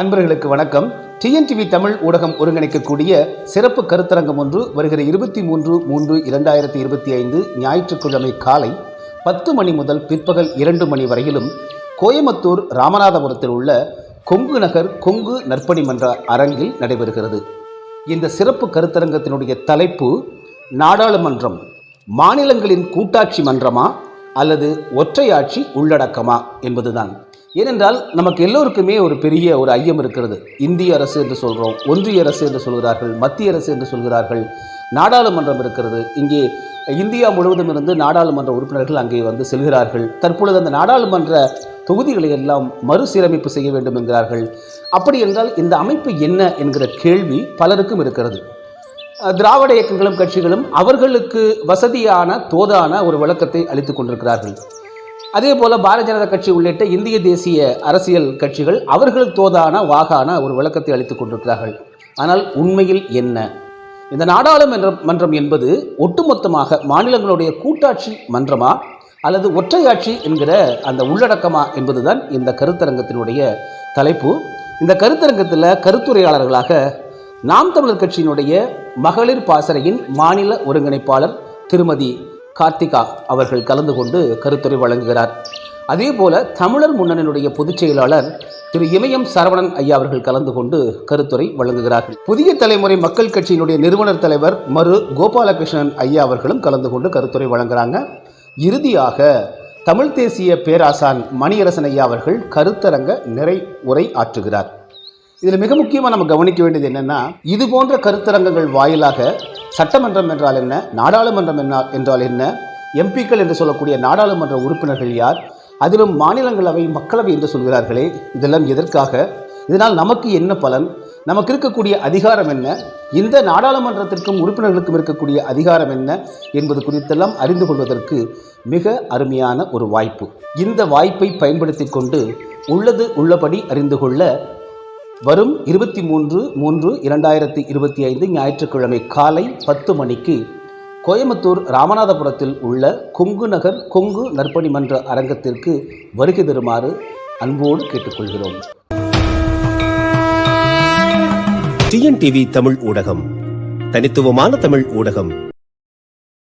அன்பர்களுக்கு வணக்கம். டிஎன்டிவி தமிழ் ஊடகம் ஒருங்கிணைக்கக்கூடிய சிறப்பு கருத்தரங்கம் ஒன்று வருகிற இருபத்தி மூன்று மூன்று இரண்டாயிரத்தி இருபத்தி ஐந்து ஞாயிற்றுக்கிழமை காலை பத்து மணி முதல் பிற்பகல் இரண்டு மணி வரையிலும் கோயம்புத்தூர் ராமநாதபுரத்தில் உள்ள கொங்கு நகர் கொங்கு நற்பணி மன்ற அரங்கில் நடைபெறுகிறது. இந்த சிறப்பு கருத்தரங்கத்தினுடைய தலைப்பு நாடாளுமன்றம் மாநிலங்களின் கூட்டாட்சி மன்றமா அல்லது ஒற்றையாட்சி உள்ளடக்கமா என்பதுதான். ஏனென்றால் நமக்கு எல்லோருக்குமே ஒரு பெரிய ஒரு ஐயம் இருக்கிறது. இந்திய அரசு என்று சொல்கிறோம் ஒன்றிய அரசு என்று சொல்கிறார்கள் மத்திய அரசு என்று சொல்கிறார்கள் நாடாளுமன்றம் இருக்கிறது. இங்கே இந்தியா முழுவதும் இருந்து நாடாளுமன்ற உறுப்பினர்கள் அங்கே வந்து செல்கிறார்கள். தற்பொழுது அந்த நாடாளுமன்ற தொகுதிகளை எல்லாம் மறுசீரமைப்பு செய்ய வேண்டும் என்கிறார்கள். அப்படி என்றால் இந்த அமைப்பு என்ன என்கிற கேள்வி பலருக்கும் இருக்கிறது. திராவிட இயக்கங்களும் கட்சிகளும் அவர்களுக்கு வசதியான தோதான ஒரு விளக்கத்தை அளித்துக் கொண்டிருக்கிறார்கள். அதே போல பாரதிய ஜனதா கட்சி உள்ளிட்ட இந்திய தேசிய அரசியல் கட்சிகள் அவர்களுக்கு தோதான வாகான ஒரு விளக்கத்தை அளித்துக் கொண்டிருக்கிறார்கள். ஆனால் உண்மையில் என்ன? இந்த நாடாளுமன்ற மன்றம் என்பது ஒட்டுமொத்தமாக மாநிலங்களுடைய கூட்டாட்சி மன்றமா? அல்லது ஒற்றையாட்சி என்கிற அந்த உள்ளடக்கமா என்பதுதான் இந்த கருத்தரங்கத்தினுடைய தலைப்பு. இந்த கருத்தரங்கத்தில் கருத்துரையாளர்களாக நாம் தமிழர் கட்சியினுடைய மகளிர் பாசறையின் மாநில ஒருங்கிணைப்பாளர் திருமதி கார்த்திகா அவர்கள் கலந்து கொண்டு கருத்துரை வழங்குகிறார். அதே போல தமிழர் முன்னணியினுடைய பொதுச் செயலாளர் திரு இமயம் சரவணன் ஐயா அவர்கள் கலந்து கொண்டு கருத்துரை வழங்குகிறார்கள். புதிய தலைமுறை மக்கள் கட்சியினுடைய நிறுவனர் தலைவர் மரு கோபாலகிருஷ்ணன் ஐயா அவர்களும் கலந்து கொண்டு கருத்துரை வழங்குறாங்க. இறுதியாக தமிழ் தேசிய பேராசான் மணியரசன் ஐயா அவர்கள் கருத்தரங்க நிறை உரை ஆற்றுகிறார். இதில் மிக முக்கியமாக நம்ம கவனிக்க வேண்டியது என்னென்னா இது போன்ற கருத்தரங்கங்கள் வாயிலாக சட்டமன்றம் என்றால் என்ன? நாடாளுமன்றம் என்ன என்றால் என்ன? எம்பிக்கள் என்று சொல்லக்கூடிய நாடாளுமன்ற உறுப்பினர்கள் யார்? அதிலும் மாநிலங்களவை மக்களவை என்று சொல்கிறார்களே இதெல்லாம் எதற்காக? இதனால் நமக்கு என்ன பலன்? நமக்கு இருக்கக்கூடிய அதிகாரம் என்ன? இந்த நாடாளுமன்றத்திற்கும் உறுப்பினர்களுக்கும் இருக்கக்கூடிய அதிகாரம் என்ன என்பது குறித்தெல்லாம் அறிந்து கொள்வதற்கு மிக அருமையான ஒரு வாய்ப்பு. இந்த வாய்ப்பை பயன்படுத்தி கொண்டு உள்ளது உள்ளபடி அறிந்து கொள்ள வரும் இருபத்தி மூன்று மூன்று இரண்டாயிரத்தி இருபத்தி ஐந்து ஞாயிற்றுக்கிழமை காலை பத்து மணிக்கு கோயம்புத்தூர் ராமநாதபுரத்தில் உள்ள கொங்கு நகர் கொங்கு நற்பணி மன்ற அரங்கத்திற்கு வருகை தருமாறு அன்போடு கேட்டுக்கொள்கிறோம். டிஎன்டிவி தமிழ் ஊடகம் தனித்துவமான தமிழ் ஊடகம்.